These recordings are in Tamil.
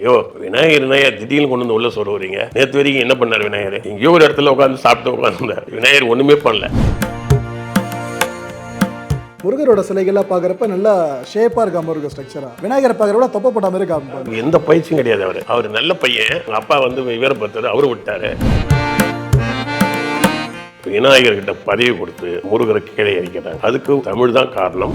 ஐயோ விநாயகர் விநாயகர் திடீர்னு கொண்டு வந்து உள்ள சொல்லுவீங்க நேற்று வரைக்கும் என்ன பண்ணார் விநாயகர்? எங்கேயோ ஒரு இடத்துல உட்காந்து சாப்பிட்டு உட்காந்துருந்தார் விநாயகர் ஒண்ணுமே பண்ணல. முருகரோட சிலைகள்லாம் பார்க்குறப்ப நல்லா ஷேப்பாக இருக்கா முருகர் ஸ்ட்ரக்சரா விநாயகரை பார்க்குறப்ப தொப்பை போட்ட மாதிரி காமிப்பாங்க எந்த பயிற்சியும் கிடையாது அவர். அவர் நல்ல பையன். அப்பா வந்து வீரபத்தர் அவரு விட்டாரு. விநாயகர் கிட்ட பதவி கொடுத்து முருகரை கீழே இறக்கிறாங்க அதுக்கு தமிழ் தான் காரணம்.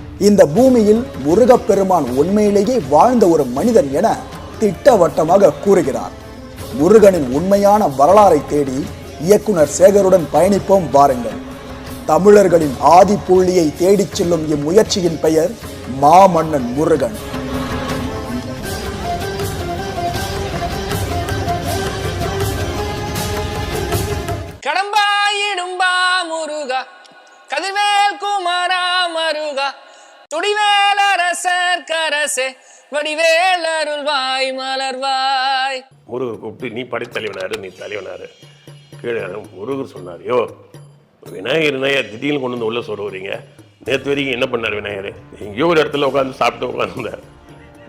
இந்த பூமியில் முருகப்பெருமான் உண்மையிலேயே வாழ்ந்த ஒரு மனிதன் என திட்டவட்டமாக கூறுகிறார். முருகனின் உண்மையான வரலாறை தேடி இயக்குனர் சேகருடன் பயணிப்போம் வாருங்கள். தமிழர்களின் ஆதி புள்ளியை தேடிச் செல்லும் இம்முயற்சியின் பெயர் மாமன்னன் முருகன். கடம்பாயிடும்பா முருகா கதிர்வேல் குமாரா மருகா துடிவேல் அரசர் கரசே வடிவேல் அருள்வாய் மலர்வாய். முருகர் கூப்பிட்டு நீ படைத்தலைவனாரு நீ தலைவனாரு. கீழே முருகர் சொன்னார். யோ விநாயகர் விநாயகர் திடீர்னு கொண்டு வந்து உள்ள சொல்லுவீங்க நேற்று வரைக்கும் என்ன பண்ணார் விநாயகர்? எங்கேயோ ஒரு இடத்துல உட்காந்து சாப்பிட்டு உட்காந்துருந்தார்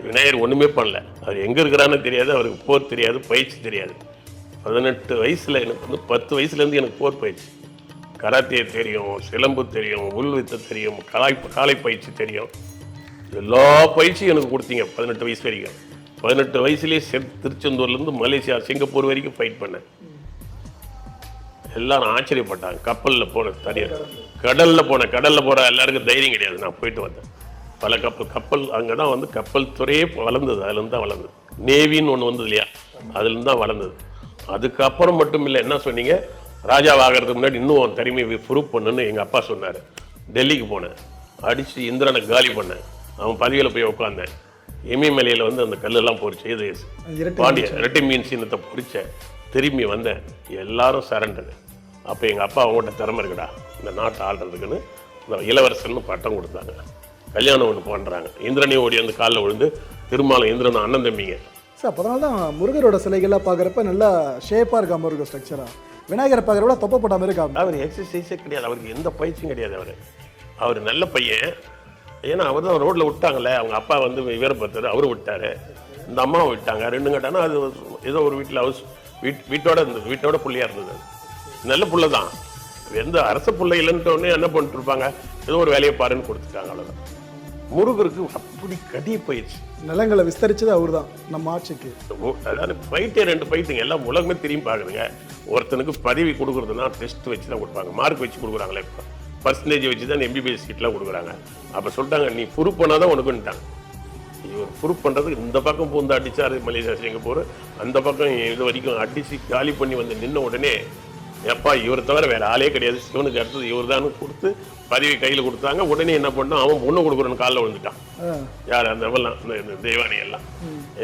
விநாயகர் ஒன்றுமே பண்ணல. அவர் எங்கே இருக்கிறான்னு தெரியாது அவருக்கு போர் தெரியாது பயிற்சி தெரியாது. பதினெட்டு வயசில் எனக்கு வந்து பத்து வயசுலேருந்து எனக்கு போர் பயிற்சி. கராத்தே தெரியும் சிலம்பு தெரியும் உள்வித்த தெரியும் கலாய் காலை பயிற்சி தெரியும். எல்லா பயிற்சியும் எனக்கு கொடுத்தீங்க பதினெட்டு வயசு வரைக்கும். பதினெட்டு வயசுலேயே செ- திருச்செந்தூர்லேருந்து மலேசியா சிங்கப்பூர் வரைக்கும் ஃபைட் பண்ணேன். எல்லாரும் ஆச்சரியப்பட்டாங்க கப்பலில் போன தனியார் கடலில் போன கடலில் போகிற எல்லாருக்கும் தைரியம் கிடையாது. நான் போயிட்டு வந்தேன். பல கப்பல் கப்பல் அங்கே தான் வந்து கப்பல் துறையே வளர்ந்தது. அதுலேருந்து தான் வளர்ந்தது நேவின்னு ஒன்று வந்தது இல்லையா? அதுலேருந்து தான் வளர்ந்தது. அதுக்கப்புறம் மட்டும் இல்லை என்ன சொன்னீங்க? ராஜாவாகிறதுக்கு முன்னாடி இன்னும் உன் திறமையை ப்ரூவ் பண்ணுன்னு எங்கள் அப்பா சொன்னார். டெல்லிக்கு போனேன். அடித்து இந்திரனை காலி பண்ணேன். அவன் பதவியில் போய் உட்காந்தேன் இமயமலையில் வந்து அந்த கல்லெல்லாம் பொறிச்சு இது பாண்டிய இரட்டை மீன் சின்னத்தை பொறிச்சேன் திரும்பி வந்தேன். எல்லாரும் சரண்டர் அப்போ எங்கள் அப்பா அவங்ககிட்ட திறமை இருக்குடா. இந்த நாட்டை ஆள்றதுக்குன்னு இந்த இளவரசன்னு பட்டம் கொடுத்தாங்க. கல்யாணம் ஒன்று பண்ணுறாங்க இந்திரனையும் ஓடி வந்து காலில் விழுந்து திருமாலும் இந்திரனும் அண்ணன் தம்பிங்க. சார் அப்போ தான் முருகரோட சிலைகள்லாம் பார்க்குறப்ப நல்லா ஷேப்பாக இருக்கா முருகர் ஸ்ட்ரக்சரா விநாயகரை விட தொப்பை போட்ட மாதிரி அவர் எக்ஸசைஸே கிடையாது. அவருக்கு எந்த பயிற்சியும் கிடையாது அவர். அவர் நல்ல பையன். ஏன்னா அவர் தான் ரோட்டில் விட்டாங்களே அவங்க அப்பா வந்து வீரபத்தர் அவரு விட்டாரு. இந்த அம்மாவை விட்டாங்க. ரெண்டு கட்டானா அது ஏதோ ஒரு வீட்டில் ஹவுஸ் வீட் வீட்டோட இருந்தது. வீட்டோட புள்ளையா இருந்தது. நல்ல பிள்ளை தான். எந்த அரச பிள்ளை இல்லைன்ட்டோடனே என்ன பண்ணிட்டு இருப்பாங்க? ஏதோ ஒரு வேலையை பாருன்னு கொடுத்துட்டாங்க அவ்வளோதான் முருகருக்கு அப்படி கடிய பயிற்சி நிலங்களை விஸ்தரிச்சது அவர் தான் நம்ம ஆட்சிக்கு. அதாவது ஃபைட்டே ரெண்டு ஃபைட்டுங்க எல்லாம் உலகமே திரும்பி பார்க்குதுங்க ஒருத்தனுக்கு பதவி கொடுக்குறதுனா டெஸ்ட் வச்சு தான் கொடுப்பாங்க. மார்க் வச்சு கொடுக்குறாங்களே இப்போ. பர்சன்டேஜ் வச்சு தான் எம்பிபிஎஸ் சீட்லாம் கொடுக்குறாங்க. அப்போ சொல்லிட்டாங்க நீ ப்ரூவ் பண்ணால் தான் உனக்குன்ட்டாங்க இவர் ப்ரூவ் பண்ணுறதுக்கு இந்த பக்கம் பூந்து அடிச்சாரு மலேசியா சிங்கப்பூர். அந்த பக்கம் இது வரைக்கும் அடித்து காலி பண்ணி வந்து நின்ன உடனே எப்பா இவர் தவிர வேற ஆளே கிடையாது. சிவனுக்கு அடுத்தது இவர் தான் கொடுத்து பதவி கையில் கொடுத்தாங்க. உடனே என்ன பண்ணான் அவன் பொண்ணு கொடுக்குறன்னு காலில் விழுந்துட்டான். யார் அந்த அவெல்லாம் இந்த தெய்வானி எல்லாம்.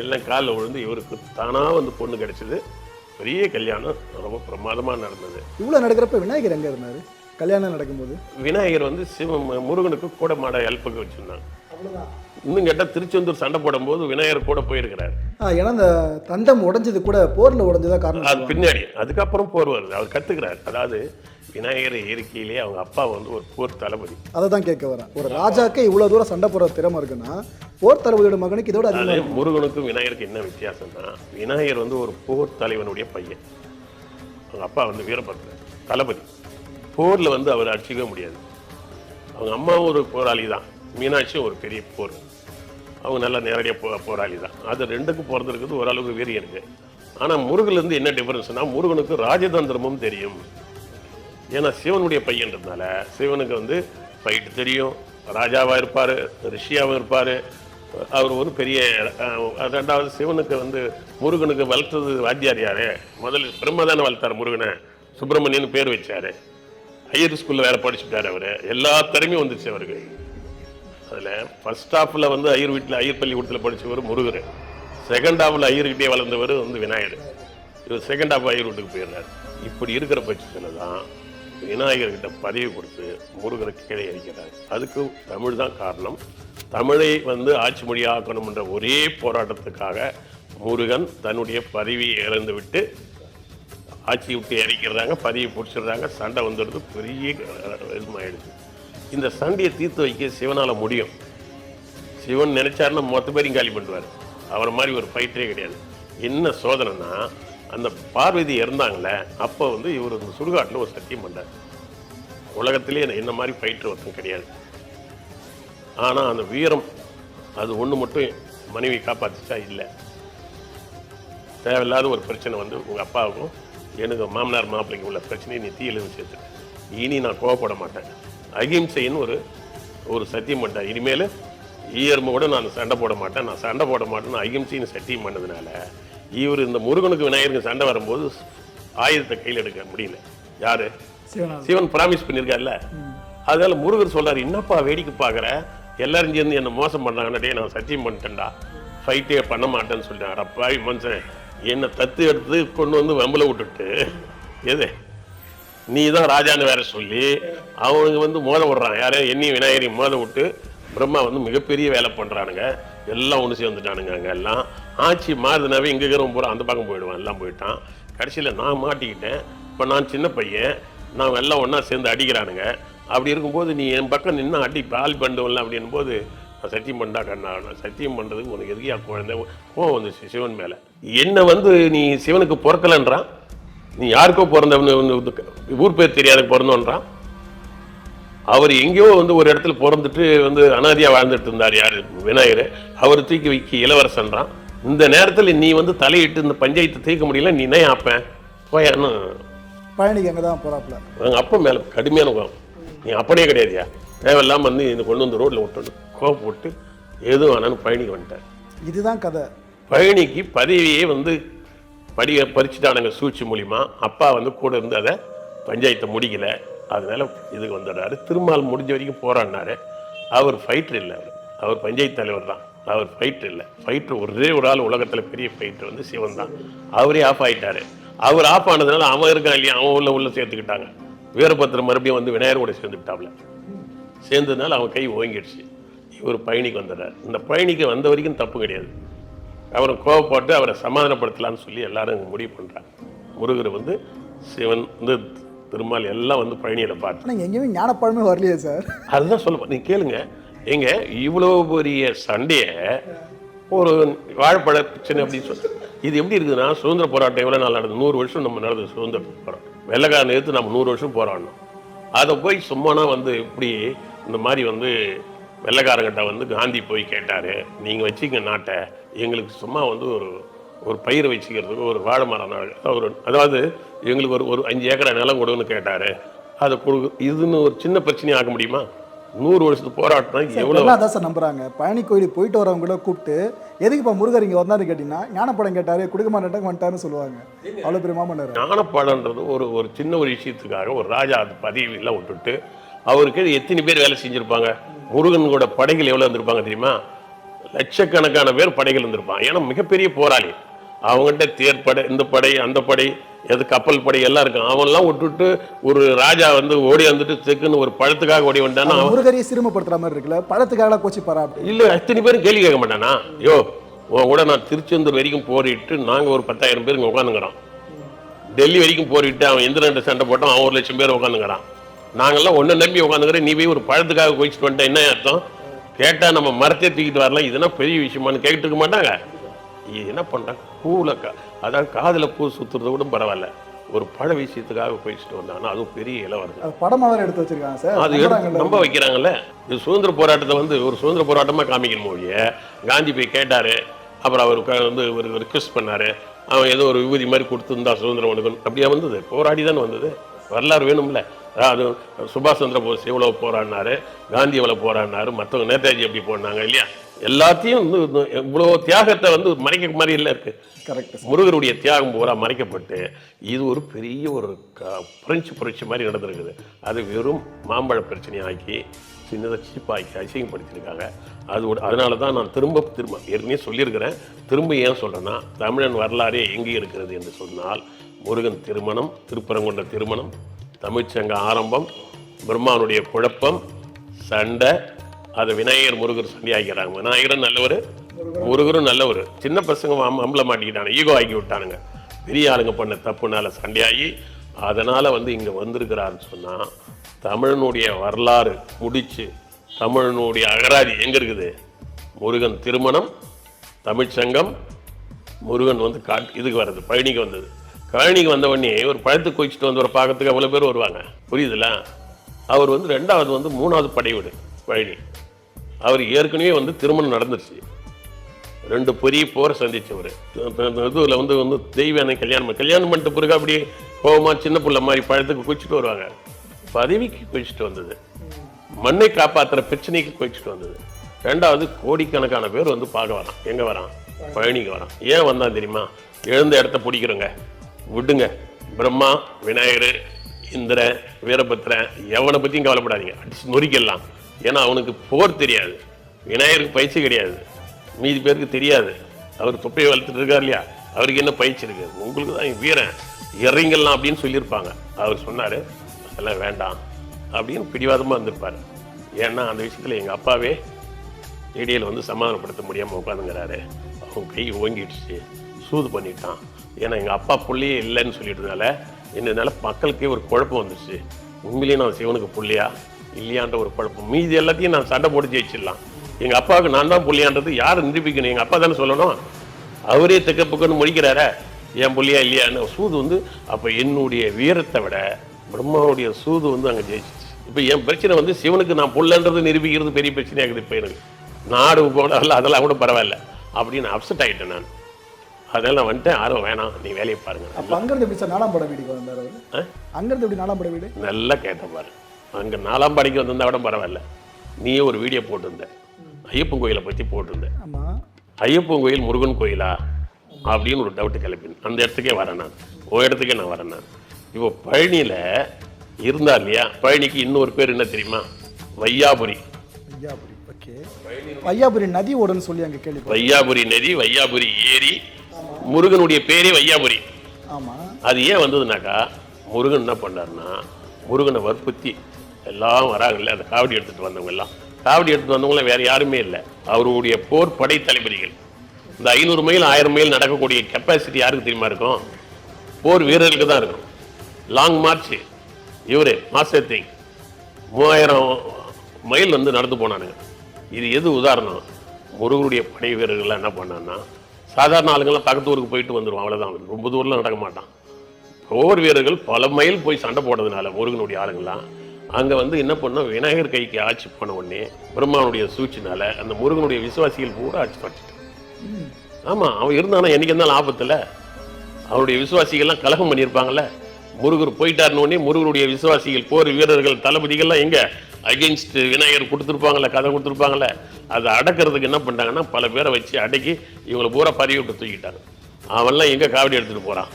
எல்லாம் காலில் விழுந்து இவருக்கு தானாக வந்து பொண்ணு கிடைச்சது. பெரிய கல்யாணம். ரொம்ப பிரமாதமாக நடந்தது. இவ்வளோ நடக்கிறப்ப விநாயகர் எங்கே இருந்தார்? கல்யாணம் நடக்கும்போது? விநாயகர் வந்து சிவ முருகனுக்கு கூட மாட ஹெல்ப்புக்கு வச்சுருந்தாங்க. இன்னும் கேட்டால் திருச்செந்தூர் சண்டை போடும்போது விநாயகர் கூட போயிருக்கிறார். ஏன்னா அந்த தண்டம் உடைஞ்சது கூட போரில் உடைஞ்சதா காரணம் அது. பின்னாடி அதுக்கப்புறம் போர் வருது. அவர் கத்துக்கிறார். அதாவது விநாயகர் இயற்கையிலேயே அவங்க அப்பா வந்து ஒரு போர் தளபதி. அதை தான் கேட்க வரேன். ஒரு ராஜாக்கு இவ்வளோ தூரம் சண்டை போடுற திறமை இருக்குன்னா போர் தளபதியோட மகனுக்கு இதோட அதிகமாக அது முருகனுக்கும் விநாயகருக்கு என்ன வித்தியாசம்னா விநாயகர் வந்து ஒரு போர் தலைவனுடைய பையன். அவங்க அப்பா வந்து வீரபத்ரன் தளபதி. போரில் வந்து அவர் அடிச்சிக்கவே முடியாது. அவங்க அம்மாவும் ஒரு போராளி தான் மீனாட்சி ஒரு பெரிய போர். அவங்க நல்லா நேரடியாக போ போராளி தான். அது ரெண்டுக்கும் பிறந்திருக்குது ஓரளவுக்கு வீரியம் இருக்குது ஆனால் முருகன்லேருந்து என்ன டிஃபரன்ஸ்னா முருகனுக்கு ராஜதந்திரமும் தெரியும். ஏன்னா சிவனுடைய பையன்றதுனால சிவனுக்கு வந்து ஃபைட்டு தெரியும். ராஜாவாக இருப்பார் ரிஷியாகவும் இருப்பார். அவர் ஒரு பெரிய ரெண்டாவது சிவனுக்கு வந்து முருகனுக்கு வளர்த்தது வாத்தியார் யாரு? முதல்ல பிரம்மதான வளர்த்தார் முருகனை. சுப்பிரமணியன் பேர் வச்சார். ஹையர் ஸ்கூலில் வேற படிச்சுட்டார் அவர். எல்லா திறமையும் வந்துச்சு அவருக்கு. அதில் ஃபஸ்ட் ஹாஃபில் வந்து ஐயர் வீட்டில் ஐயர் பள்ளிக்கூடத்தில் படிச்சவர் முருகர். செகண்ட் ஹாஃபில் ஐயர்கிட்டே வளர்ந்தவர் வந்து விநாயகர். இவர் செகண்ட் ஹாஃப் ஐயர் வீட்டுக்கு போயிருந்தார் இப்படி இருக்கிற பட்சத்தில் தான் விநாயகர்கிட்ட பதவி கொடுத்து முருகரை கீழே இறக்கிறார். அதுக்கு தமிழ் தான் காரணம். தமிழை வந்து ஆட்சி மொழியாக்கணும்ன்ற ஒரே போராட்டத்துக்காக முருகன் தன்னுடைய பதவியை இழந்து விட்டு ஆட்சி விட்டு இறக்கிறாங்க பதவி பிடிச்சிடுறாங்க சண்டை வந்துடுது பெரிய இதுமாயிடுது இந்த சண்டையை தீர்த்து வைக்க சிவனால் முடியும். சிவன் நினைச்சாருன்னா மொத்த பேரையும் காலி பண்ணுவார். அவரை மாதிரி ஒரு ஃபைட்டரே கிடையாது. என்ன சோதனைனா அந்த பார்வதி இறந்தாங்களே அப்போ வந்து இவர் இந்த சுடுகாட்டில் ஒரு சத்தியம் பண்ணார் உலகத்திலே என்ன மாதிரி ஃபைட்டர் ஒருத்தன் கிடையாது. ஆனால் அந்த வீரம் அது ஒன்று மட்டும் மனைவி காப்பாற்றிச்சா இல்லை. தேவையில்லாத ஒரு பிரச்சனை வந்து உங்கள் அப்பாவுக்கும் எனக்கு மாமனார் மாப்பிள்ளைக்கு உள்ள பிரச்சனையை நீ தீயில சேர்த்து இனி நான் கோவப்பட மாட்டேன். அகிம்சைன்னு ஒரு ஒரு சத்தியம் பண்ணிட்டேன் இனிமேல் கூட நான் சண்டை போட மாட்டேன். நான் சண்டை போட மாட்டேன்னு அகிம்சைன்னு சத்தியம் பண்ணதுனால இவர் இந்த முருகனுக்கு விநாயகருக்கு சண்டை வரும்போது ஆயுதத்தை கையில் எடுக்க முடியல. யாரு? சிவன் பிராமிஸ் பண்ணியிருக்காருல்ல. அதனால முருகர் சொல்றாரு என்னப்பா வேடிக்கை பார்க்குற? எல்லாரும் சேர்ந்து என்ன மோசம் பண்ணாங்கடா டேய் நான் சத்தியம் பண்ணிட்டேன்டா. ஃபைட்டே பண்ண மாட்டேன்னு சொல்லிட்டேன் அடப்பாவி மனுஷன். என்னை தத்து எடுத்து கொண்டு வந்து வெம்பல விட்டுட்டு. எது? நீ தான் ராஜான்னு வேற சொல்லி அவனுங்க வந்து மோத விடுறாங்க. யாரையும் என்னையும் விநாயகரையும் மோத விட்டு பிரம்மா வந்து மிகப்பெரிய வேலை பண்ணுறானுங்க எல்லாம் ஒன்று சேர்ந்துட்டானுங்க அங்கே எல்லாம். ஆட்சி மாறுதுனாவே இங்கே இருக்கிறவங்க பூரா அந்த பக்கம் போயிடுவான் எல்லாம் போயிட்டான். கடைசியில் நான் மாட்டிக்கிட்டேன். இப்போ நான் சின்ன பையன். நான் எல்லாம் ஒன்றா சேர்ந்து அடிக்கிறானுங்க. அப்படி இருக்கும்போது நீ என் பக்கம் நின்று அடி பால் பண்ணுவோம்ல அப்படின்னும் போது நான் சத்தியம் பண்ணா கண்ணா சத்தியம் பண்ணுறதுக்கு உனக்கு எதுக்கியா குழந்தை? கோவம் வந்து சிவன் மேலே. என்னை வந்து நீ சிவனுக்கு பிறக்கலன்றான். நீ யாருக்கோ பிறந்தவனு ஊர் பேர் தெரியாத பிறந்தோன்றான். அவர் எங்கேயோ வந்து ஒரு இடத்துல பிறந்துட்டு வந்து அனாதியா வாழ்ந்துட்டு இருந்தார் யாரு? விநாயகர். அவர் தூக்கி வைக்க இளவரசன்றான். இந்த நேரத்தில் நீ வந்து தலையிட்டு இந்த பஞ்சாயத்தை தீர்க்க முடியல நீ என்ன ஆப்பேன் போயான்னு. பழனிக்கு அங்கே தான் போகிறாப்புல எங்கள் அப்பா மேலே கடுமையான கோவம் நீ அப்படியே கிடையாதுயா? தேவையில்லாம வந்து இந்த கொண்டு வந்து ரோட்டில் விட்டு கோவம் போட்டு எதுவும் வேணான்னு பழனிக்கு வந்துட்டார். இதுதான் கதை. பழனிக்கு பதவியே வந்து படி பறிச்சுட்டானுங்க சூழ்ச்சி மூலிமா அப்பா வந்து கூட இருந்து அதை பஞ்சாயத்தை முடிக்கலை. அதனால இதுக்கு வந்துடுறாரு. திருமால் முடிஞ்ச வரைக்கும் போராடினாரு. அவர் ஃபைட்டர் இல்லை அவர். அவர் பஞ்சாயத்து தலைவர் தான். அவர் ஃபைட்டர் இல்லை. ஃபைட்டர் ஒரே ஒரு ஆள் உலகத்தில் பெரிய ஃபைட்டர் வந்து சிவன் தான். அவரே ஆஃப் ஆகிட்டாரு அவர் ஆஃப் ஆனதுனால அவன் இருக்கான் இல்லையா? அவன் உள்ள உள்ள சேர்த்துக்கிட்டாங்க. வீரபத்திரம் மறுபடியும் வந்து விநாயகரோட சேர்ந்துக்கிட்டாப்ல. சேர்ந்ததுனால அவன் கை ஓங்கிடுச்சு. இவர் பயணிக்கு வந்துடுறார். இந்த பயணிக்கு வந்த வரைக்கும் தப்பு கிடையாது. அவரை கோவப்பட்டு அவரை சமாதானப்படுத்தலாம்னு சொல்லி எல்லாரும் முடிவு பண்றாங்க. முருகர் வந்து சிவன் வந்து திருமால் எல்லாம் வந்து பழனியில் பார்த்து. எங்கேயுமே ஞானப்பழமே வரலையே சார். அதுதான் சொல்ல நீ கேளுங்க. எங்க இவ்வளோ பெரிய சண்டையை ஒரு வாழைப்பழ பிரச்சனை அப்படின்னு சொல்லி இது எப்படி இருக்குதுன்னா சுதந்திர போராட்டம் எவ்வளோ நாள் நடந்தது? நூறு வருஷம் நம்ம நடந்தது சுதந்திர போராட்டம். வெள்ளக்காரனை எடுத்து நம்ம நூறு வருஷம் போராடணும். அதை போய் சும்மானா வந்து இப்படி இந்த மாதிரி வந்து வெள்ளைக்காரங்கிட்ட வந்து காந்தி போய் கேட்டார் நீங்கள் வச்சுக்க நாட்டை எங்களுக்கு சும்மா வந்து ஒரு ஒரு பயிர் வச்சுக்கிறதுக்கு ஒரு வாழை மரம் ஒரு அதாவது எங்களுக்கு ஒரு ஒரு அஞ்சு ஏக்கரை நிலம் கொடுன்னு கேட்டார். அதை கொடு இதுன்னு ஒரு சின்ன பிரச்சனையை ஆக்க முடியுமா? நூறு வருஷத்து போராட்டம் எவ்வளோ அதான் சார் நம்புறாங்க. பழனி கோயிலுக்கு போயிட்டு வரவங்கள கூப்பிட்டு எதுக்கு இப்போ முருகர் இங்கே வந்தாரு கேட்டிங்கன்னா ஞானப்பழம் கேட்டாரு கொடுக்க மாட்டேன் வந்துட்டாருன்னு சொல்லுவாங்க. அவ்வளோ பெரிய மாமன்னர்? ஞானப்பாடன்றது ஒரு ஒரு சின்ன ஒரு விஷயத்துக்காக ஒரு ராஜா அந்த பதவியெல்லாம் விட்டுட்டு அவருக்கு எத்தனை பேர் வேலை செஞ்சுருப்பாங்க? முருகனோட படைகள் எவ்வளோ இருந்திருப்பாங்க தெரியுமா? லட்சக்கணக்கான பேர் படைகள் இருந்திருப்பான் ஏன்னா மிகப்பெரிய போராளி. அவங்ககிட்ட தேர்ப்படை இந்த படை அந்த படை எது கப்பல் படை எல்லாம் இருக்கும். அவன்லாம் விட்டுட்டு ஒரு ராஜா வந்து ஓடி வந்துட்டு செக்குன்னு ஒரு பழத்துக்காக ஓடி வந்தான்னா அவன் முருகரையே சிறுமப்படுத்துற மாதிரி இருக்குல்ல? பழத்துக்காக கோச்சி பரா அப்படி? இல்ல அத்தனை பேரும் கேள்வி கேட்க மாட்டானா? யோ உன் கூட நான் திருச்செந்தூர் வரைக்கும் போரிட்டு நாங்க ஒரு பத்தாயிரம் பேர் இங்க உட்காந்துங்கிறோம் டெல்லி வரைக்கும் போரிட்டு அவன் எந்த ரெண்டு சண்டை போட்டான் அவன் ஒரு லட்சம் பேர் உட்காந்துங்கிறான் நாங்கெல்லாம் ஒன்றை நம்பி உட்காந்துக்கிறேன் நீ போய் ஒரு பழத்துக்காக குவிச்சிட்டு வந்துட்ட என்ன அர்த்தம்? கேட்டா நம்ம மரத்தை தூக்கிட்டு வரலாம். இதெல்லாம் பெரிய விஷயமான்னு கேட்டுட்டு இருக்க மாட்டாங்க. இது என்ன பண்றான் பூவில் கா அதாவது காதுல பூ சுத்துறது கூட பரவாயில்ல. ஒரு பழ விஷயத்துக்காக குவிச்சிட்டு வந்தாங்கன்னா அதுவும் பெரிய இளவரசன் அது படமாக வேற எடுத்து வச்சிருக்காங்க சார். அது எடுத்து. நம்ப வைக்கிறாங்கல்ல. இது சுதந்திர போராட்டத்தை வந்து ஒரு சுதந்திர போராட்டமா காமிக்கணும் ஒழிய காந்தி போய் கேட்டாரு. அப்புறம் அவர் வந்து ஒரு ரிக்வெஸ்ட் பண்ணாரு. அவன் ஏதோ ஒரு விபூதி மாதிரி கொடுத்துருந்தா சுதந்திரம் உனக்கு அப்படியா வந்தது? போராடி தானே வந்தது. வரலாறு வேணும்ல. அதாவது சுபாஷ் சந்திர போஸ் எவ்வளோ போராடினாரு காந்தி எவ்வளோ போராடினாரு மற்றவங்க நேதாஜி எப்படி போனாங்க இல்லையா? எல்லாத்தையும் வந்து இவ்வளோ தியாகத்தை வந்து மறைக்க மாதிரி இல்லை இருக்கு. கரெக்ட் முருகருடைய தியாகம் பூரா மறைக்கப்பட்டு இது ஒரு பெரிய ஒரு க- பிரெஞ்சு புரட்சி மாதிரி நடந்திருக்குது. அது வெறும் மாம்பழ பிரச்சனையாக்கி சின்னதாக சீப்பாக்கி அசிங்கப்படுத்தியிருக்காங்க. அது ஒரு அதனால தான் நான் திரும்ப திரும்ப ஏற்கனவே சொல்லியிருக்கிறேன். திரும்ப ஏன் சொல்கிறேன்னா தமிழன் வரலாறே எங்கே இருக்கிறது என்று சொன்னால் முருகன் திருமணம் திருப்பரங்குன்ற திருமணம் தமிழ்ச்சங்க ஆரம்பம் பிரம்மானுடைய குழப்பம் சண்டை அது விநாயகர் முருகர் சண்டையாக்கிறாங்க விநாயகரும் நல்லவர் முருகரும் நல்லவர். சின்ன பசங்க அம்பளை மாட்டிக்கிட்டாங்க ஈகோ ஆக்கி விட்டானுங்க. பெரிய ஆளுங்க பண்ண தப்புனால சண்டையாகி அதனால் வந்து இங்கே வந்திருக்கிறாருன்னு சொன்னால் தமிழனுடைய வரலாறு முடித்து தமிழனுடைய அகராதி எங்கே இருக்குது? முருகன் திருமணம் தமிழ்ச்சங்கம் முருகன் வந்து காட் இதுக்கு வர்றது பழனிக்கு வந்தது. பழனிக்கு வந்த உடனே ஒரு பழத்தை குவிச்சிட்டு வந்து ஒரு பார்க்கறதுக்கு அவ்வளோ பேர் வருவாங்க? புரியுதுல அவர் வந்து ரெண்டாவது வந்து மூணாவது படைவீடு பழனி அவர் ஏற்கனவே வந்து திருமணம் நடந்துருச்சு. ரெண்டு பெரிய போரை சந்தித்தவர் இதில் வந்து வந்து தெய்வானை கல்யாணம் கல்யாணம் பண்ணிட்டு பிறகு அப்படியே கோபமாக சின்ன பிள்ளை மாதிரி பழத்துக்கு குச்சிட்டு வருவாங்க. பதவிக்கு குச்சிட்டு வந்தது. மண்ணை காப்பாத்துற பிரச்சனைக்கு குச்சிட்டு வந்தது. ரெண்டாவது கோடிக்கணக்கான பேர் வந்து பார்க்க வரான். எங்க வரான்? பழனிக்கு வரான். ஏன் வந்தான் தெரியுமா? எழுந்த இடத்த பிடிக்கிறோங்க. விடுங்க. பிரம்மா விநாயகர் இந்திரன் வீரபத்திரன் எவனை பற்றியும் கவலைப்படாதீங்க. அடிச்சு நொறிக்கலாம் ஏன்னா அவனுக்கு போர் தெரியாது. விநாயகருக்கு பயிற்சி கிடையாது. மீதி பேருக்கு தெரியாது. அவர் தொப்பையை வளர்த்துட்டு இருக்கார் இல்லையா? அவருக்கு என்ன பயிற்சி இருக்குது உங்களுக்கு தான் வீரன். இறங்கலாம் அப்படின்னு சொல்லியிருப்பாங்க. அவர் சொன்னார் அதெல்லாம் வேண்டாம். அப்படின்னு பிடிவாதமாக இருந்திருப்பார் ஏன்னா அந்த விஷயத்தில் எங்கள் அப்பாவே ரேடியோவில் வந்து சமாதானப்படுத்த முடியாமல் உட்காந்துங்கிறாரு அவன் கை ஓங்கிடுச்சு. சூது பண்ணிட்டான். ஏன்னா எங்கள் அப்பா புள்ளையே இல்லைன்னு சொல்லிட்டதுனால என்னதுனால மக்களுக்கே ஒரு குழப்பம் வந்துச்சு உண்மையிலேயே நான் சிவனுக்கு புள்ளியா? இல்லையான்ற ஒரு குழப்பம். மீதி எல்லாத்தையும் நான் சண்டை போட்டு ஜெயிச்சிடலாம். எங்கள் அப்பாவுக்கு நான் தான் புள்ளியான்றது யார் நிரூபிக்கணும்? எங்கள் அப்பா தானே சொல்லணும். அவரே தெக்க முடிக்கிறாரா. என் புள்ளியா இல்லையான்னு. சூது வந்து அப்போ என்னுடைய வீரத்தை விட பிரம்மாவுடைய சூது வந்து அங்கே ஜெயிச்சிச்சு. இப்போ என் பிரச்சனை வந்து சிவனுக்கு நான் புள்ளன்றது நிரூபிக்கிறது பெரிய பிரச்சனையாகுது இப்போ எனக்கு. நாடு போனால அதெல்லாம் கூட பரவாயில்ல. அப்படின்னு அப்செட் ஆகிட்டேன் நான். அதெல்லாம் நான் வந்துட்டேன் யாரும் வேணாம். நீ வேலையை பாருங்க. அப்ப அங்கிருந்து எப்படி சார் நாலாம் பட வீடுக்கு வந்தார் அவரு? அங்கிருந்து எப்படி நாலாம் பட வீடு? நல்லா கேட்ட பாரு. அங்கே நாலாம் படிக்க வந்திருந்தா கூட பரவாயில்ல. நீயே ஒரு வீடியோ போட்டிருந்த. ஐயப்பன் கோயிலை பற்றி போட்டிருந்த. ஆமா. ஐயப்பன் கோயில் முருகன் கோயிலா? அப்படின்னு ஒரு டவுட்டு கிளப்பினேன் அந்த இடத்துக்கே வரேன் நான். ஒரு இடத்துக்கே நான் வரேன் நான். இப்போ பழனியில் இருந்தா இல்லையா? பழனிக்கு இன்னொரு பேர் என்ன தெரியுமா? வையாபுரி. வையாபுரி ஓகே வையாபுரி நதி ஓடுன்னு சொல்லி அங்க கேள்வி வையாபுரி நதி வையாபுரி ஏரி முருகனுடைய பேரே வையாபுரி. அது ஏன் வந்ததுனாக்கா முருகன் என்ன பண்ணாருன்னா முருகனை வற்புறுத்தி எல்லாம் வராங்கல்ல அந்த காவடி எடுத்துட்டு வந்தவங்க எல்லாம். காவடி எடுத்துட்டு வந்தவங்களாம் வேற யாருமே இல்லை. அவருடைய போர் படை தளபதிகள். இந்த ஐநூறு மைல் ஆயிரம் மைல் நடக்கக்கூடிய கெப்பாசிட்டி யாருக்கு தெரியுமா இருக்கும்? போர் வீரர்களுக்கு தான் இருக்கும். லாங் மார்ச் இவரு மாஸ்டர் திங் மூவாயிரம் மைல் வந்து நடந்து போனானுங்க. இது எது உதாரணம்? முருகனுடைய படை வீரர்கள்லாம் என்ன பண்ணான்னா சாதாரண ஆளுங்கள்லாம் பக்கத்து ஊருக்கு போயிட்டு வந்துடுவோம் அவ்வளோதான் ரொம்ப தூரம்லாம் நடக்க மாட்டான். போர் வீரர்கள் பல மைல் போய் சண்டை போடுறதுனால முருகனுடைய ஆளுங்கள்லாம் அங்கே வந்து என்ன பண்ணோம்? விநாயகர் கைக்கு ஆட்சி பண்ண உடனே பிரம்மாவனுடைய சூழ்ச்சினால அந்த முருகனுடைய விசுவாசிகள் பூரா ஆட்சி பண்ணிட்டான் ஆமாம் அவன் இருந்தானா? என்னைக்கு இருந்தாலும் ஆபத்தில். அவருடைய விசுவாசிகள்லாம் கலகம் பண்ணியிருப்பாங்கள்ல முருகர் போயிட்டாருன்னு உடனே முருகருடைய விசுவாசிகள் போர் வீரர்கள் தளபதிகள்லாம் எங்க? அகெயின்ஸ்ட் விநாயகர் கொடுத்துருப்பாங்கல்ல கதை கொடுத்துருப்பாங்கல்ல அதை அடக்கிறதுக்கு என்ன பண்ணிட்டாங்கன்னா பல பேரை வச்சு அடக்கி இவங்களை பூரா பறி விட்டு தூக்கிட்டாங்க. அவன்லாம் எங்கே காவடி எடுத்துகிட்டு போகிறான்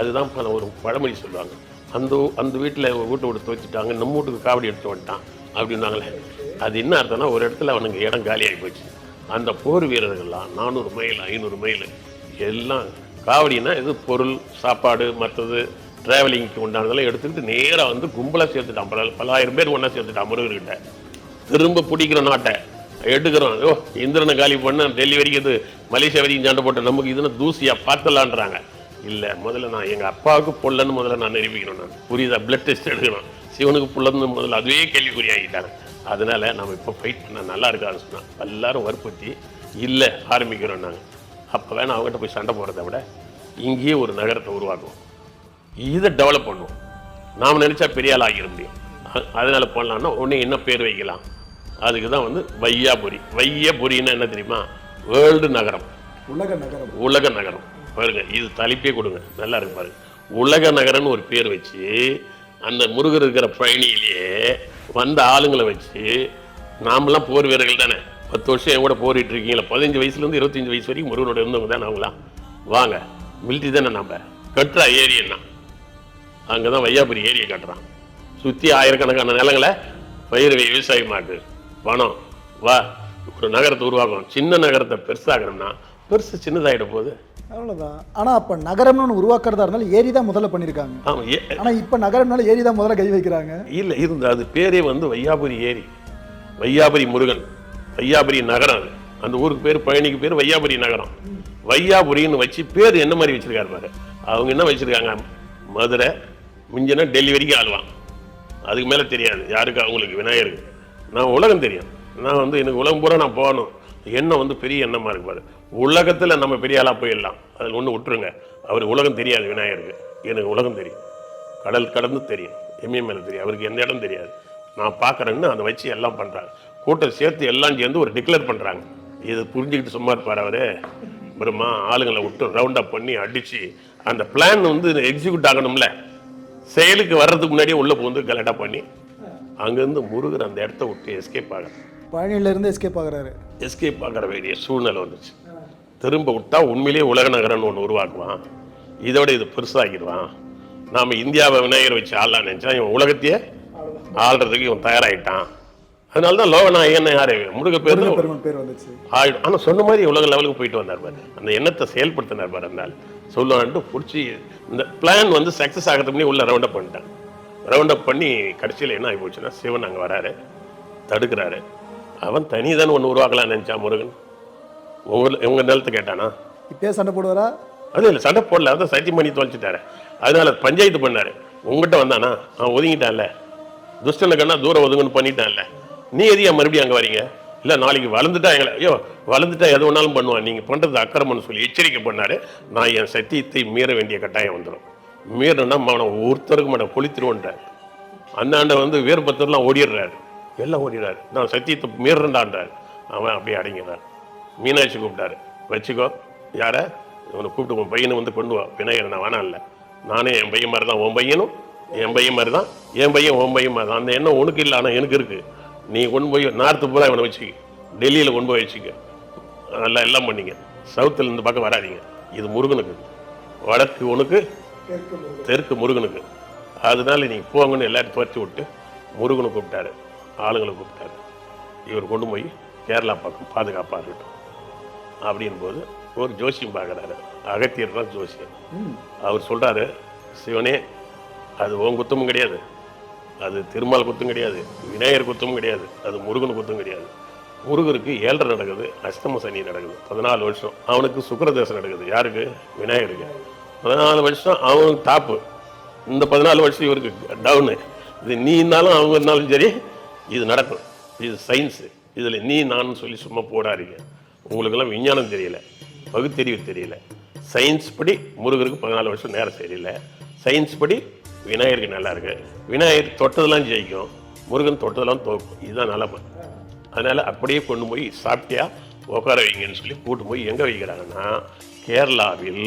அதுதான் பல ஒரு பழமொழி சொல்லுவாங்க. அந்த அந்த வீட்டில் வீட்டை விட்டு துவைச்சிட்டாங்க நம்ம வீட்டுக்கு காவடி எடுத்து வந்துட்டான் அப்படின்னாங்களே. அது என்ன அர்த்தம்னா ஒரு இடத்துல அவனுக்கு இடம் காலியாகி போச்சு. அந்த போர் வீரர்கள்லாம் நானூறு மைல் ஐநூறு மைல் எல்லாம் காவடினா இது பொருள் சாப்பாடு மற்றது டிராவலிங்க்கு உண்டானதெல்லாம் எடுத்துக்கிட்டு நேராக வந்து கும்பலாக சேர்த்துட்டான். பல பல்லாயிரம் பேர் ஒன்றா சேர்த்துட்டான் முருகர்கிட்ட. திரும்ப பிடிக்கிற நாட்டை எடுக்கிறோம் ஓ இந்திரனை காலி பண்ண டெல்லி வரைக்கும் இது மலேசியா வரைக்கும் சண்டை போட்ட நமக்கு இதுன்னு தூசியாக பார்த்தலான்றாங்க இல்லை முதல்ல நான் எங்கள் அப்பாவுக்கு பொல்லன்னு முதல்ல நான் நிரூபிக்கணும் நான். புரியுதா? பிளட் டெஸ்ட் எடுக்கணும். சிவனுக்கு புள்ளன்னு முதல்ல அதுவே கேள்விக்குறி ஆகிட்டாங்க. அதனால் நம்ம இப்போ ஃபைட் பண்ண நல்லா இருக்காதுன்னு சொன்னால் எல்லாரும் வற்புறுத்தி இல்லை ஆரம்பிக்கிறோம் நாங்கள் அப்போ வேணால் அவங்ககிட்ட போய் சண்டை போடுறத விட இங்கேயே ஒரு நகரத்தை உருவாக்குவோம். இதை டெவலப் பண்ணுவோம். நாம் நினைச்சா பெரிய ஆள் ஆகிட முடியும் அதனால பண்ணலாம்னா உடனே என்ன பேர் வைக்கலாம்? அதுக்கு தான் வந்து வையாபுரி. வையபுரின்னா என்ன தெரியுமா? வேர்ல்டு நகரம். உலக நகரம். உலக நகரம். பாருங்க இது தலைப்பே கொடுங்க. நல்லா இருக்கு பாருங்க. உலக நகரம்னு ஒரு பேர் வச்சு அந்த முருகர் இருக்கிற பயணியிலேயே வந்த ஆளுங்களை வச்சு நாமெல்லாம் போர் வீரர்கள் தானே. பத்து வருஷம் என் கூட போரிட்டு இருக்கீங்களா. பதினஞ்சு வயசுலேருந்து இருபத்தஞ்சு வயசு வரைக்கும் முருகனோட இருந்தவங்க தானே அவங்களாம். வாங்க மிலிட்ரி தானே நம்ம கட்டுறா ஏரியன்னா அங்கே தான் வையாபுரி ஏரியை கட்டுறான். சுற்றி ஆயிரக்கணக்கான நிலங்களை பயிர் வை, விவசாயம் மாட்டு. பணம் வா ஒரு நகரத்தை உருவாக்கணும். சின்ன நகரத்தை பெருசாகணும்னா பெருசு சின்னதாயிட போகுது. அவ்வளவுதான். ஆனா அப்ப நகரம்னு ஒன்று உருவாக்குறதா இருந்தாலும் ஏரி தான் முதல்ல பண்ணிருக்காங்க. ஆமாம் ஏ ஆனா இப்ப நகரம்னால ஏரி தான் முதல்ல கை வைக்கிறாங்க. இல்லை இருந்து அது பேரே வந்து வையாபுரி ஏரி. வையாபுரி முருகன். வையாபுரி நகரம் அது. அந்த ஊருக்கு பேர் பழனிக்கு பேர் வையாபுரி நகரம். வையாபுரின்னு வச்சு பேர் என்ன மாதிரி வச்சிருக்காரு பாரு. அவங்க என்ன வச்சிருக்காங்க? மதுரை மிஞ்சினா டெலிவரிக்கு வரைக்கும் ஆளுவான் அதுக்கு மேலே தெரியாது. யாருக்கு? அவங்களுக்கு. விநாயகருக்கு. நான் உலகம் தெரியும். நான் வந்து எனக்கு உலகம் பூரா நான் போகணும். எண்ணம் வந்து பெரிய எண்ணமாக இருக்கு பாரு. உலகத்தில் நம்ம பெரிய ஆளாக போயிடலாம். அதில் ஒன்று விட்டுருங்க. அவர் உலகம் தெரியாது விநாயகருக்கு. எனக்கு உலகம் தெரியும். கடல் கடந்து தெரியும். எம்ஏ மேலே தெரியும். அவருக்கு எந்த இடம் தெரியாது. நான் பார்க்குறேன்னு அதை வச்சு எல்லாம் பண்ணுறாங்க கூட்டம் சேர்த்து எல்லாம் சேர்ந்து ஒரு டிக்ளேர் பண்ணுறாங்க இது புரிஞ்சுக்கிட்டு சும்மா இருப்பார் அவர். பிரம்மா ஆளுங்களை விட்டு ரவுண்டப் பண்ணி அடித்து அந்த பிளான் வந்து எக்ஸிக்யூட் ஆகணும்ல. செயலுக்கு வர்றதுக்கு முன்னாடியே உள்ளே புகுந்து கலெக்டாக பண்ணி அங்கேருந்து முருகர் அந்த இடத்த விட்டு எஸ்கேப் ஆக. பழனியில இருந்து எஸ்கேப் ஆகுறாரு. எஸ்கேப் ஆகிற வேண்டிய சூழ்நிலை வந்துச்சு. திரும்ப விட்டா உண்மையிலேயே உலக நகரம்னு ஒன்று உருவாக்குவான். இதோட இது பெருசாகிடுவான். நாம் இந்தியாவை விநாயகர் வச்சு ஆளலாம் நினச்சா இவன் உலகத்தையே ஆள்றதுக்கு இவன் தயாராகிட்டான் அதனால தான் லோகநாயகன் யாரு? முருக பேர் பேர் வந்துச்சு. ஆயிடும் ஆனால் சொன்ன மாதிரி உலக லெவலுக்கு போயிட்டு வந்தார் பாரு. அந்த எண்ணத்தை செயல்படுத்தினார் பாரு அந்த ஆள் சொல்லுவான்ட்டு பிடிச்சி இந்த பிளான் வந்து சக்ஸஸ் ஆகிறதுக்கு முன்னாடி உள்ள ரவுண்ட் அப் பண்ணிட்டான் ரவுண்ட் அப் பண்ணி கடைசியில் என்ன ஆகி போச்சுன்னா சிவன் அங்கே வராரு தடுக்கிறாரு. அவன் தனி தானே ஒன்று உருவாக்கலாம்னு நினச்சான் முருகன்? உங்க உங்க நிலத்தை கேட்டானா? இப்பயே சண்டை போடுவாரா? அது இல்லை சண்டை போடல. அதான் சத்தியம் பண்ணி தொலைச்சிட்டாரு. அதனால பஞ்சாயத்து பண்ணாரு. உங்ககிட்ட வந்தானா? அவன் ஒதுங்கிட்டான்ல. துஷ்டனை கண்ணா தூரம் ஒதுங்குன்னு பண்ணிட்டான்ல. நீ எதையா மறுபடியும் அங்கே வரீங்க? இல்லை நாளைக்கு வளர்ந்துட்டா எங்களை ஐயோ வளர்ந்துட்டா எது வேணாலும் பண்ணுவான். நீங்கள் பண்ணுறது அக்கிரமம்னு சொல்லி எச்சரிக்கை பண்ணார். நான் என் சத்தியத்தை மீற வேண்டிய கட்டாயம் வந்துடும் மீறனா அவனை ஒருத்தருக்கு மாட்டேன் அந்த ஆண்டை வந்து வேறுபத்தர்லாம் ஓடிடுறாரு. எல்லாம் ஓடிடுறாரு. நான் சத்தியத்தை மீறண்டான்றார் அவன் அப்படியே அடங்கினார். மீனாட்சி கூப்பிட்டாரு. வச்சுக்கோ. யாரை? இவனை கூப்பிட்டு உன் பையனை வந்து கொண்டு வா. விநாயகர் நான் வேணாம் இல்லை. நானே என் பையன் மாதிரி தான் உன் பையனும் என் பையன் மாதிரி தான் என் பையன் உன் பையன் மாதிரி தான் அந்த எண்ணம் உனக்கு இல்லை ஆனால் எனக்கு இருக்குது நீ கொண்டு போய் நார்த்து பூரா இவனை வச்சுக்க. டெல்லியில் கொண்டு போய் வச்சுக்க. நல்லா எல்லாம் பண்ணீங்க சவுத்தில் இந்த பக்கம் வராதீங்க. இது முருகனுக்கு. வடக்கு உனக்கு தெற்கு முருகனுக்கு. அதனால நீங்க போங்கன்னு எல்லாரும் துரத்தி விட்டு முருகனை கூப்பிட்டாரு. ஆளுங்களை கூப்பிட்டாரு. இவர் கொண்டு போய் கேரளா பக்கம் பாதுகாப்பாக இருக்கட்டும். அப்படின் போது ஒரு ஜோசியம் பார்க்குறாரு. அகத்தியர் தான் ஜோசியம். அவர் சொல்றாரு சிவனே அது உன் குத்தமும் கிடையாது. அது திருமால் குத்தும் கிடையாது விநாயகர் குத்தமும் கிடையாது அது முருகன் குத்தும் கிடையாது. முருகருக்கு ஏழரை நடக்குது அஷ்டம சனி நடக்குது பதினாலு வருஷம். அவனுக்கு சுக்கிரதேசம் நடக்குது. யாருக்கு? விநாயகருக்கு. பதினாலு வருஷம் அவனுக்கு டாப்பு இந்த பதினாலு வருஷம் இவருக்கு டவுனு இது நீ இருந்தாலும் அவங்க இருந்தாலும் சரி இது நடக்கும். இது சயின்ஸு இதில் நீ நான் சொல்லி சும்மா போடாதீங்க. உங்களுக்கெல்லாம் விஞ்ஞானம் தெரியல பகுத்தறிவு தெரியல. சயின்ஸ் படி முருகருக்கு பதினாலு வருஷம் நேரம் சரியில்லை. சயின்ஸ் படி விநாயகருக்கு நல்லா இருக்கு. விநாயகர் தொட்டதெல்லாம் ஜெயிக்கும். முருகன் தொட்டதெல்லாம் தோக்கும். இதுதான் நிலமை அதனால் அப்படியே கொண்டு போய் சாப்பிட்டியா உட்கார வைங்கன்னு சொல்லி கூட்டு போய் எங்கே வைக்கிறாங்கன்னா கேரளாவில்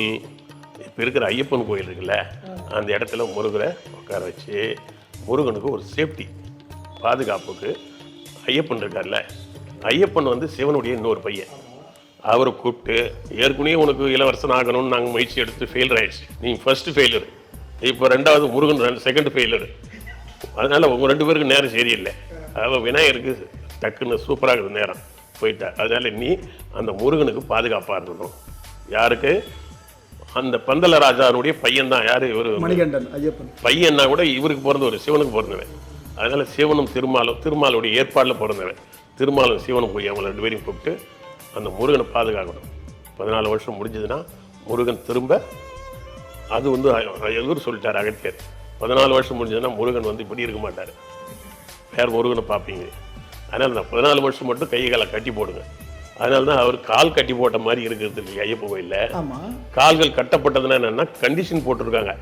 இப்போ இருக்கிற ஐயப்பன் கோயில் இருக்குல்ல அந்த இடத்துல முருகரை உட்கார வச்சு முருகனுக்கு ஒரு சேஃப்டி பாதுகாப்புக்கு ஐயப்பன் இருக்கார்ல ஐயப்பன் வந்து சிவனுடைய இன்னொரு பையன். அவரை கூப்பிட்டு ஏற்கனவே உனக்கு இளவரசன் ஆகணும்னு நாங்கள் முயற்சி எடுத்து ஃபெயிலர் ஆயிடுச்சு. நீ ஃபஸ்ட்டு ஃபெயிலர் இப்போ ரெண்டாவது முருகன் செகண்ட் ஃபெயிலர் அதனால உங்க ரெண்டு பேருக்கு நேரம் சரியில்லை. அவன் விநாயகருக்கு டக்குன்னு சூப்பராக இருக்குது நேரம். போயிட்டா. அதனால நீ அந்த முருகனுக்கு பாதுகாப்பாக இருக்கணும். யாருக்கு? அந்த பந்தல ராஜாவுடைய பையன் தான். யாரு? இவரு மணிகண்டன் ஐயப்பன். பையன்னா கூட இவருக்கு பிறந்தவர் சிவனுக்கு பிறந்தவன். அதனால சிவனும் திருமாலும் திருமாலுடைய ஏற்பாடில் பிறந்தவன். திருமாலும் சிவனும் போய் அவங்க ரெண்டு பேரையும் கூப்பிட்டு அந்த முருகனை பாதுகாக்கணும். பதினாலு வருஷம் முடிஞ்சதுன்னா முருகன் திரும்ப அது வந்து எதிர் சொல்லிட்டார் அகத்தியர். பதினாலு வருஷம் முடிஞ்சதுன்னா முருகன் வந்து இப்படி இருக்க மாட்டார். வேற முருகனை பார்ப்பீங்க. அதனால் அந்த பதினாலு வருஷம் மட்டும் கை காலை கட்டி போடுங்க. அதனால தான் அவர் கால் கட்டி போட்ட மாதிரி இருக்கிறது இல்லையா ஐயப்ப கோயிலில்? கால்கள் கட்டப்பட்டதுன்னா என்னன்னா கண்டிஷன் போட்டிருக்காங்க.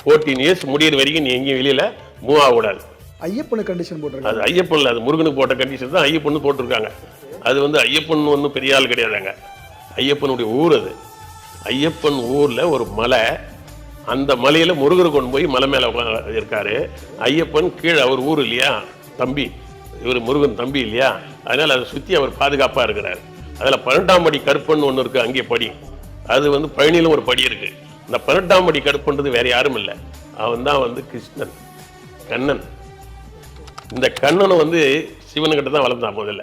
ஃபோர்டீன் இயர்ஸ் முடியிற வரைக்கும் நீ எங்கேயும் வெளியில மூவ் ஆகக்கூடாது. ஐயப்பனுக்கு கண்டிஷன் போட்டிருக்காங்க. அது ஐயப்பன்ல அது முருகனுக்கு போட்ட கண்டிஷன் தான் ஐயப்பன் போட்டிருக்காங்க. அது வந்து ஐயப்பன் ஒன்றும் பெரிய ஆள் கிடையாதுங்க. ஐயப்பனுடைய ஊர் அது. ஐயப்பன் ஊர்ல ஒரு மலை அந்த மலையில் முருகர் கொண்டு போய் மலை மேலே இருக்காரு. ஐயப்பன் கீழே அவர் ஊர் இல்லையா? தம்பி. இவர் முருகன் தம்பி இல்லையா? அதனால் அதை சுற்றி அவர் பாதுகாப்பாக இருக்கிறார். அதில் பன்னெண்டாம் படி கருப்பன் ஒன்று இருக்குது அங்கே படி. அது வந்து பழனியிலும் ஒரு படி இருக்குது இந்த பன்னெண்டாம் படி கருப்புன்றது வேறு யாரும் இல்லை. அவன் தான் வந்து கிருஷ்ணன். கண்ணன். இந்த கண்ணனை வந்து சிவனுக்கிட்ட தான் வளர்ந்தான் முதல்ல.